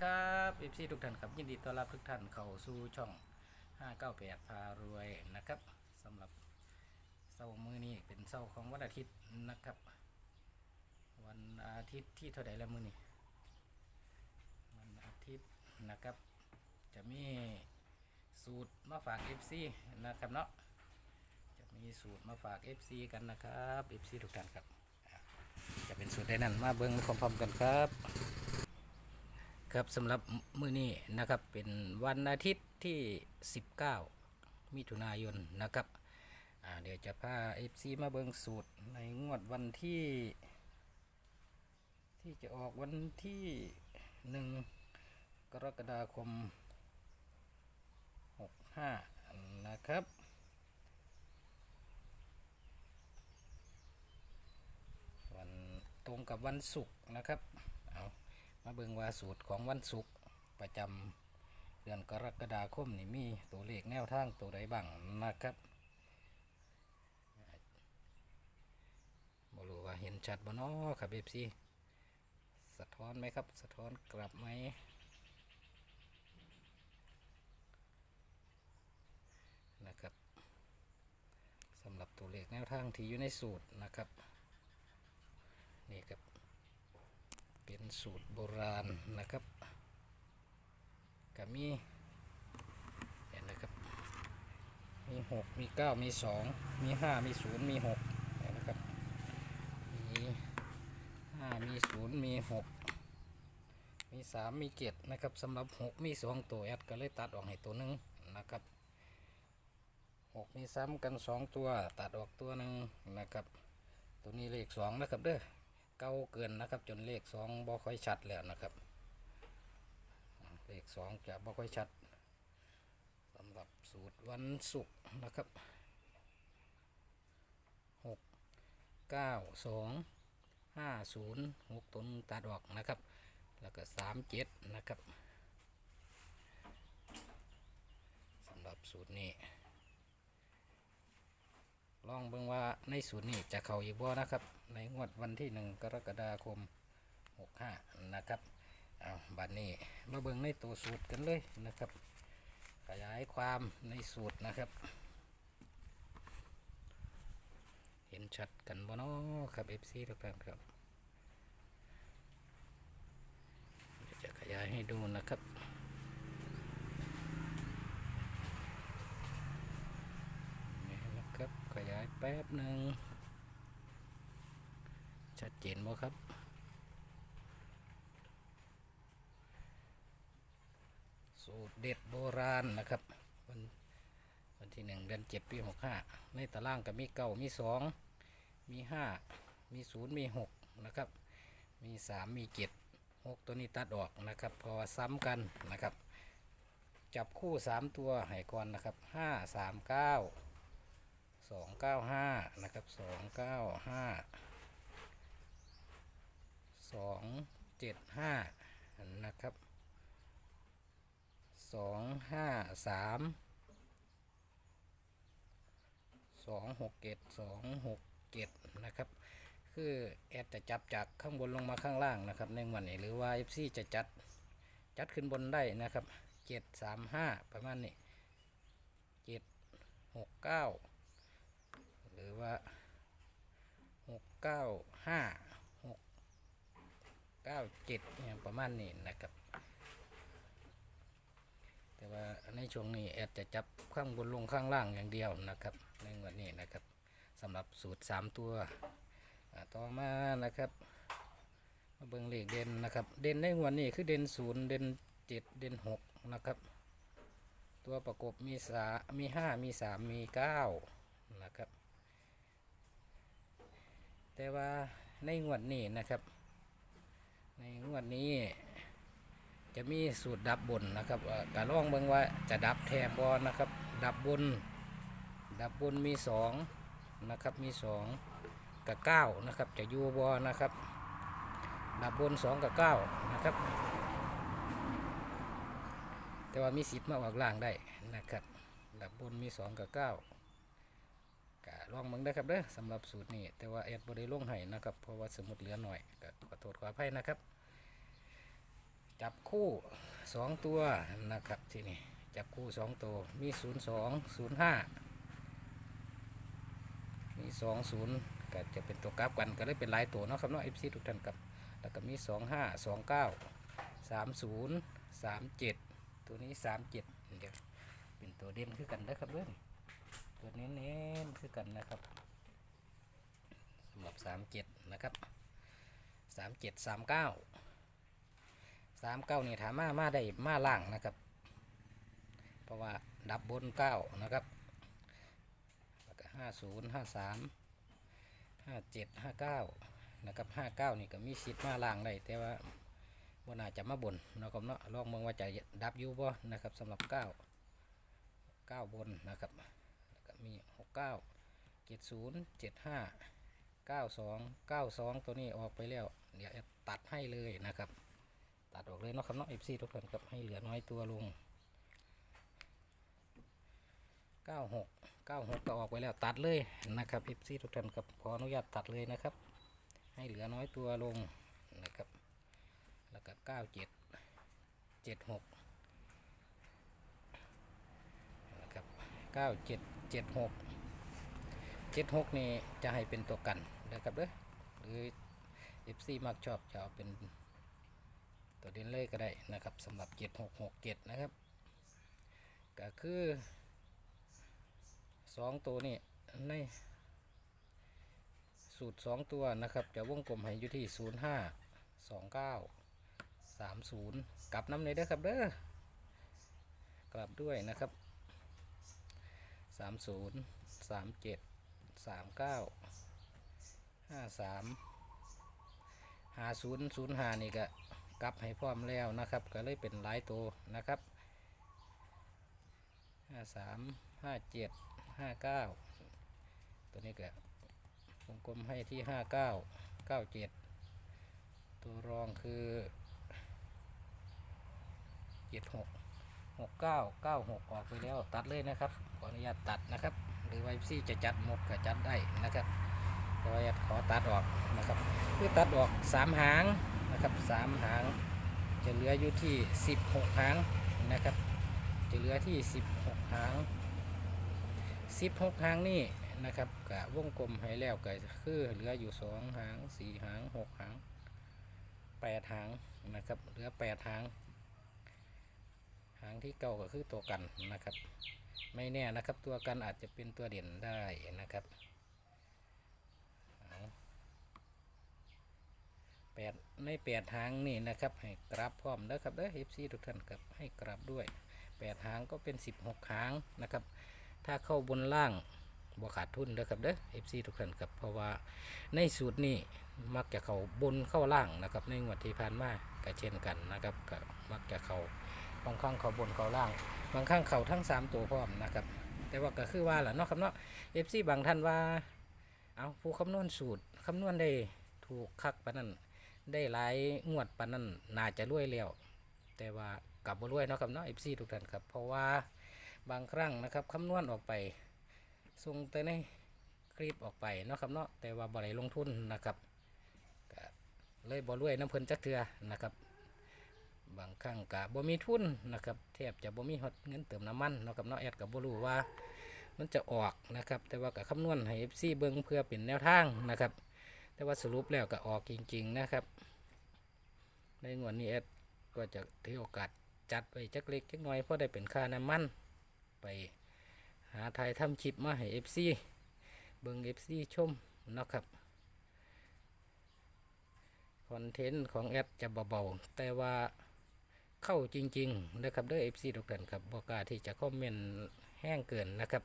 ครับเอฟซีทุกท่านครับ ยินดีต้อนรับทุกท่านเข้าสู่ช่อง 598 พารวยนะครับสำหรับเสาร์มือนี้เป็นเสาร์ของวันอาทิตย์นะครับ วันอาทิตย์ที่เท่าไหร่แล้วมือนี้วันอาทิตย์นะครับ จะมีสูตรมาฝาก FC นะครับเนาะจะมีสูตรมาฝาก FC กันนะครับ FC ทุกท่านครับ จะเป็นสูตรใดนั้นมาเบิ่งพร้อมๆกันครับ ครับสำหรับมื้อนี้นะครับเป็นวันอาทิตย์ที่ 19 มิถุนายนนะครับเดี๋ยวจะพา FC มาเบิงสูตรในงวดวันที่ ที่จะออกวันที่หนึ่งกรกฎาคม 65 นะครับวันตรงกับวันศุกร์นะครับ มาเบิงว่าสูตรของวันศุกร์ประจำเดือนกรกฎาคมนี่มีตัวเลขแนวทางตัวใดบ้างนะครับบ่รู้ว่าเห็นชัดบ่นาะครับเอฟซีสะท้อนไหมครับ สะท้อนกลับไหมนะครับสำหรับตัวเลขแนวทางที่อยู่ในสูตรนะครับ นี่ครับ สูตรโบราณนะครับกับมีเห็นนะครับ มีหกมีเก้ามีสองมีห้ามีศูนย์มีหกเห็นนะครับ มีห้ามีศูนย์มีหกมีสามมีเจ็ดนะครับสำหรับหกมีสองตัวแอดก็เลยตัดออกให้ตัวหนึ่งนะครับหกมีซ้ำกันสองตัวตัดออกตัวหนึ่งนะครับ ตัวนี้เลขสองนะครับเด้อ เก่าเกินนะครับ จนเลขสองบ่ค่อยชัดแล้วนะครับ เลขสองจะบ่ค่อยชัดสำหรับสูตรวันศุกร์นะครับหกเก้าสองห้าศูนย์หกตนตัดออกนะครับ แล้วก็สามเจ็ดนะครับสำหรับสูตรนี้ ลองเบิ่งว่าในสูตรนี้จะเข้าอีกบ่นะครับ ในงวดวันที่หนึ่งกรกฎาคม 65 นะครับเอาบัดนี้มาเบิ่งในตัวสูตรกันเลยนะครับ ขยายความในสูตรนะครับ เห็นชัดกันบ่เนาะครับ FC ทุกท่านครับจะขยายให้ดูนะครับ นี่นะครับ ขยายแป๊บหนึ่งชัดเจนบ่ครับ สูตรเด็ดโบราณนะครับวันวันที่หนึ่งเดือนเจ็ดปีหกห้าในตารางก็มีเก้ามีสองมีห้ามีศูนย์มีหกนะครับ มีสามมีเจ็ดหกตัวนี้ตัดออกนะครับเพอซ้ำกันนะครับ จับคู่สามตัวให้ก่อนนะครับห้าสามเก้า สองเก้าห้านะครับสองเก้าห้าสองเจ็ดห้านะครับสองห้าสามสองหกเจ็ดสองหกเจ็ดนะครับ คือแอดจะจับจากข้างบนลงมาข้างล่างนะครับ ในวันนี้หรือว่า FC จะจัดจัดขึ้นบนได้นะครับเจ็ดสามห้าประมาณนี้เจ็ดหกเก้า ว่าหกเก้าห้าหกเก้าเจ็ดเนี่ยประมาณนี้นะครับ แต่ว่าในช่วงนี้แอดจะจับข้างบนลงข้างล่างอย่างเดียวนะครับในวันนี้นะครับสำหรับสูตรสามตัวต่อมานะครับมาเบิ่งเลขเด่นนะครับ เด่นในวันนี้คือเด่นศูนย์เด่นเจ็ดเด่นหกนะครับ ตัวประกบมีสามีห้ามีสามมีเก้านะครับ แต่ว่าในงวดนี้นะครับ ในงวดนี้จะมีสูตรดับบนนะครับการลองเบิ่งว่าจะดับแทบบอนะครับ ดับบน ดับบนมีสองนะครับ มีสองกับเก้านะครับ จะยูบอนะครับ ดับบนสองกับเก้านะครับ แต่ว่ามีสิทธิ์มาออกล่างได้นะครับ ดับบนมีสองกับเก้า กะลองเบิ่งได้ครับเด้อสำหรับสูตรนี้แต่ว่าแอดบริลงให้นะครับ เพราะว่าสมุดเหลือหน่อยก็ขอโทษขออภัยนะครับ จับคู่สองตัวนะครับที่นี่จับคู่สองตัวมีศูนย์สองศูนย์ห้ามีสองศูนย์ก็จะเป็นตัวกราฟกันก็เลยเป็นหลายตัวเนาะครับเนาะเอฟซีทุกท่านครับ แล้วก็มีสองห้าสองเก้าสามศูนย์สามเจ็ดตัวนี้สามเจ็ดเดี๋ยวเป็นตัวเด่นคือกันนะครับเพื่อน ตัวเน้นๆคือกันนะครับสำหรับสามเจ็ดนะครับสามเจ็ดสามเก้าสามเก้านี่ถามมามาได้มาล่างนะครับ เพราะว่าดับบนเก้านะครับแล้วก็ห้าศูนย์ห้าสามห้าเจ็ดห้าเก้านะครับห้าเก้านี่ก็มีสิทธิ์มาล่างได้แต่ว่าบนอาจจะมาบนนะครับเนาะลองมองว่าจะดับอยูบ่นะครับสำหรับเก้าเก้าบนนะครับ มีหกเก้าเจ็ดศูนย์เจ็ดห้าเก้าสองเก้าสองตัวนี้ออกไปแล้ว เดี๋ยวตัดให้เลยนะครับ ตัดออกเลยเนาะครับเนาะ FC ทุกท่านครับให้เหลือน้อยตัวลง96 96ก็ออกไปแล้วตัดเลยนะครับ FC ทุกท่านครับขออนุญาตตัดเลยนะครับ ให้เหลือน้อยตัวลงนะครับ แล้วก็97 76นะครับ 97 76 76นี่จะให้เป็นตัวกันนะครับเด้อหรือ FC มักชอบจะเอาเป็นตัวเด่นเลยก็ได้นะครับสำหรับ7667นะครับ ก็คือสองตัวนี่ในสูตร2ตัวนะครับ จะวงกลมให้อยู่ที่05 29 30กลับน้ำเลยเด้อครับเด้อกลับด้วยนะครับ 30 37 39 53 50 05นี่ก็กลับให้พร้อมแล้วนะครับ ก็เลยเป็นหลายตัวนะครับห้าสามห้าเจ็ดห้าเก้าตัวนี้ก็วงกลมให้ที่ห้าเก้าเก้าเจ็ดตัวรองคือเจ็ดหก หกเก้าเก้าหกออกไปแล้วตัดเลยนะครับ ขออนุญาตตัดนะครับ หรือว่าซี่จะจัดหมดก็จัดได้นะครับแต่ว่าตขอตัดออกนะครับคือตัดออกสามหางนะครับสามหาง จะเหลืออยู่ที่16หางนะครับ จะเหลือที่16หาง16หางนี่นะครับกะวงกลมให้แล้วก็คือเหลืออยู่2หาง4หาง6หาง8หางนะครับเหลือ8หาง หางที่เก่าก็คือตัวกันนะครับ ไม่แน่นะครับตัวกันอาจจะเป็นตัวเด่นได้นะครับแปดในแปดหางนี่นะครับ ให้กราบพร้อมเด้อครับเด้อ FC ทุกท่านครับให้กราบด้วยแปดหางก็เป็น16หางนะครับ ถ้าเข้าบนล่างบ่ขาดทุนเด้อครับเด้อ FC ทุกท่านครับเพราะว่าในสูตรนี้มักจะเข้าบนเข้าล่างนะครับ ในงวดที่ผ่านมาก็เช่นกันนะครับก็มักจะเข้า บางครั้งเขาบนเขาล่าง บางครั้งเขาทั้ง 3 ตัวพร้อมนะครับ แต่ว่าก็คือว่าแหละเนาะครับเนาะ FC บางท่านว่า เอาผู้คำนวณสูตรคำนวณได้ถูกคักปนั้นได้หลายงวดปนั้นน่าจะรวยแล้วแต่ว่ากลับบ่รวยเนาะครับเนาะ FC ทุกท่านครับ เพราะว่าบางครั้งนะครับคำนวณออกไปส่งแต่ในคลิปออกไปเนาะครับเนาะแต่ว่าบ่ได้ลงทุนนะครับเลยบ่รวยน้ำเพิ่นจักเทือนะครับ บางครั้งก็บ่มีทุนนะครับแทบจะบ่มีฮอดเงินเติมน้ำมันเนาะครับเนาะแอดก็บ่รู้ว่า มันจะออกนะครับ แต่ว่าก็คำนวณให้ FC เบิ่งเพื่อเป็นแนวทางนะครับ แต่ว่าสรุปแล้วก็ออกจริง ๆนะครับ ในงวดนี้แอดก็จะถือโอกาสจัดไปจักเล็กจักน้อยเพราะได้เป็นค่าน้ำมัน ไปหาไทยทำคลิปมาให้ FC เบิ่ง FC ชมนะครับคอนเทนต์ของแอดจะเบาๆ แต่ว่า เข้าจริง ๆ นะครับเด้อ FC ทุกท่านครับบอกกาที่จะคอมเมนต์แห้งเกินนะครับ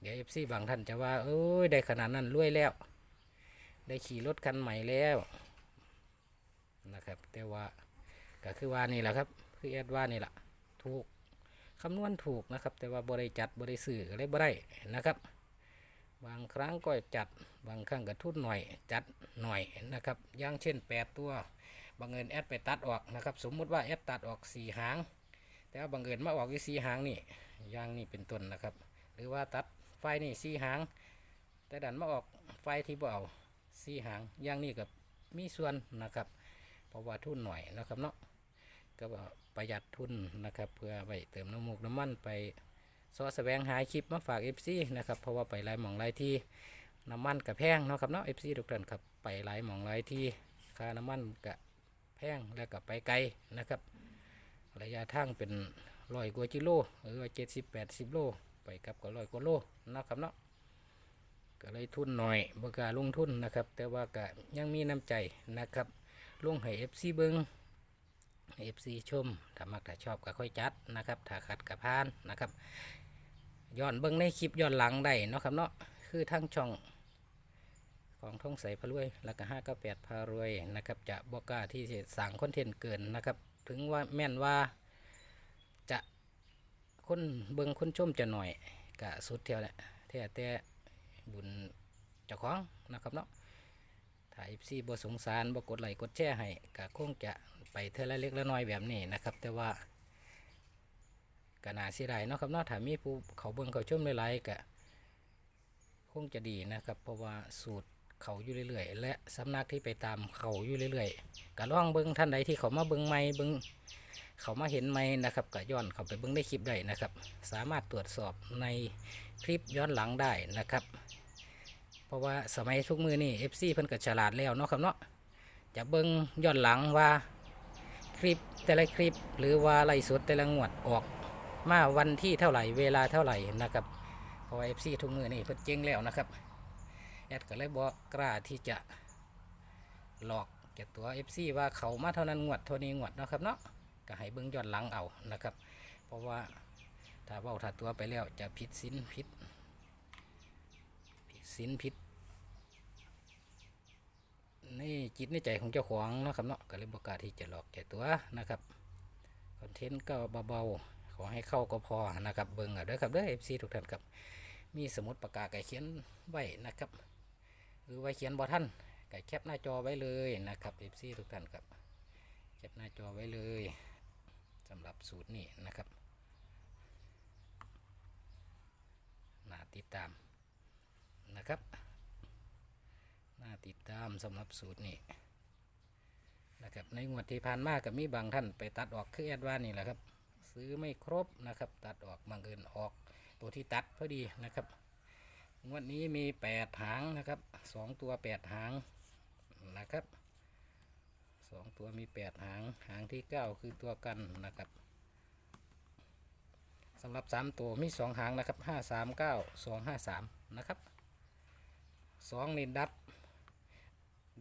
เดี๋ยว FC บางท่านจะว่าเอ้ยได้ขนาดนั้นรวยแล้ว ได้ขี่รถคันใหม่แล้วนะครับ แต่ว่าก็คือว่านี่แหละครับ คือแอดว่านี่แหละถูกคำนวณถูกนะครับ แต่ว่าบริจัดบริสื่ออะไรบ่ได้นะครับบางครั้งก็จัดบางครั้งก็ทุนหน่อยจัดหน่อยนะครับอย่างเช่น 8 ตัว บางเงินแอดไปตัดออกนะครับ สมมุติว่าแอดตัดออกสี่หาง แต่ว่าบางเงินมาออกอีกสี่หางนี่ย่างนี่เป็นต้นนะครับ หรือว่าตัดไฟนี่สี่หาง แต่ดันมาออกไฟที่เอาสี่หางย่างนี้กับมีส่วนนะครับเพราะว่าทุนหน่อยนะครับเนาะก็ประหยัดทุนนะครับ เพื่อไปเติมน้ำมูกน้ำมันไปซอสแสวงหาคลิปมาฝาก FC นะครับเพราะว่าไปหลายหมองหลายที่น้ำมันกับแพงเนาะครับเนาะ FC ทุกท่านครับไปหลายหมองหลายที่ค่าน้ำมันกับ แพงแล้วก็ไปไกลนะครับ ระยะทางเป็นร้อยกว่ากิโลหรือว่าเจ็ดสิบแปดสิบโลไปกลับก็ร้อยกว่าโลนะครับเนาะก็เลยทุนหน่อยบกาลงทุนนะครับ แต่ว่าก็ยังมีน้ำใจนะครับลงให้เอฟซีเบิงเอฟซีชมถ้ามักถ้าชอบก็ค่อยจัดนะครับถ้าขัดกับพานนะครับย้อนเบิ้งในคลิปย้อนหลังได้เนาะครับเนาะคือทั้งช่อง ของท่องใสพารวยแล้วก็ห้าก็แปดพารวยนะครับจะบอกกล้าที่จะสั่งคอนเทนต์เกินนะครับ ถึงว่าแม่นว่าจะคนเบิงคนชมจะหน่อยกะสุดเทียวแหละแต่แต่บุญเจ้าของนะครับเนาะถ้าอีซีบ่สงสารบ่กดไลค์กดแชร์ให้กะคงจะไปเท่าละเล็กละน้อยแบบนี้นะครับ แต่ว่ากะนาเสียดายเนาะครับเนาะถ้ามีผู้เขาเบิงเขาชมหลายๆกะคงจะดีนะครับ เพราะว่าสูตร เขาอยู่เรื่อยๆ และสำนักที่ไปตามเขาอยู่เรื่อยๆก็ลองเบิ้งท่านใดที่เขามาเบิ้งไม่เบิ้งเขามาเห็นไม่นะครับก็ย้อนเขาไปเบิ้งในคลิปได้นะครับ สามารถตรวจสอบในคลิปย้อนหลังได้นะครับ เพราะว่าสมัยทุกมือนี่ FC เพิ่นก็ฉลาดแล้วเนาะครับเนาะจะเบิ้งย้อนหลังว่าคลิปแต่ละคลิปหรือว่าไล่สดแต่ละงวดออกมาวันที่เท่าไหร่เวลาเท่าไหร่นะครับเพราะว่า FC ทุกมือนี่เพิ่นเจ๊งแล้วนะครับ แอดก็เลยบอกกล้าที่จะหลอกเก็บตัว FC ว่าเขามาเท่านั้นงวดเท่านี้งวดนะครับเนาะก็ให้เบิ่งย้อนหลังเอานะครับ เพราะว่าถ้าเว้าถ้าตัวไปแล้วจะผิดศีลผิดผิดศีลผิดในจิตในใจของเจ้าของนะครับเนาะก็เลยบอกกล้าที่จะหลอกแก่ตัวนะครับคอนเทนต์ก็เบาๆขอให้เข้าก็พอนะครับเบิ่งเอาเด้อครับเด้อ FC ทุกท่านครับมีสมุดปากกาไก่เขียนไว้นะครับ หรือไว้เขียนบอท่านก็แคปหน้าจอไว้เลยนะครับ FC ทุกท่านครับแคปหน้าจอไว้เลยสำหรับสูตรนี้นะครับน่าติดตามนะครับน่าติดตามสำหรับสูตรนี้นะครับในงวดที่ผ่านมากับมีบางท่านไปตัดออกคือแอดวานนี่แหละครับ ซื้อไม่ครบนะครับ ตัดออกบางเอินออกตัวที่ตัดพอดีนะครับ งวดนี้มีแปดหางนะครับสองตัวแปดหางนะครับสองตัวมีแปดหางหางที่เก้าคือตัวกันนะครับสำหรับสามตัวมีสองหางนะครับห้าสามเก้าสองห้าสามนะครับสองนี่ดับ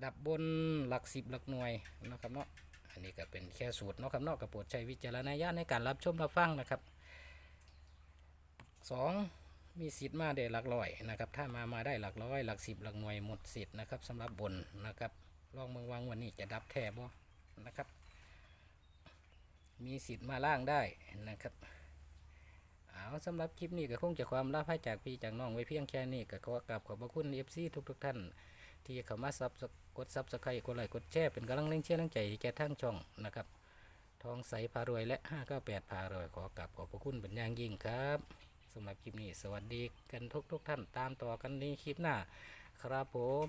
ดับบนหลักสิบหลักหน่วยนะครับเนาะอันนี้ก็เป็นแค่สูตรเนาะครับเนาะกับโปรดใช้วิจารณญาณในการรับชมรับฟังนะครับสอง มีสิทธิ์มาได้หลักร้อยนะครับ ถ้ามามาได้หลักร้อยหลักสิบหลักหน่วยหมดสิทธิ์นะครับสำหรับบนนะครับลองเมืองวังวันนี้จะดับแทบบ่นะครับ มีสิทธิ์มาล่างได้นะครับเอาสำหรับคลิปนี้ก็คงจะความลาภให้จากพี่จากน้องไว้เพียงแค่นี้ก็ขอกราบขอบพระคุณเอฟซีทุกทุกๆท่าน ที่เข้ามาซับกดซับสไครต์กดไลค์กดแชร์เป็นกำลังเล่งเชียร์ลังใจแก่ทั้งช่องนะครับทองใสพารวยและ 598 พารวยขอกราบขอบพระคุณเป็นอย่างยิ่งครับ สำหรับคลิปนี้ สวัสดีกันทุกทุกท่านตามต่อกันในคลิปหน้า ครับผม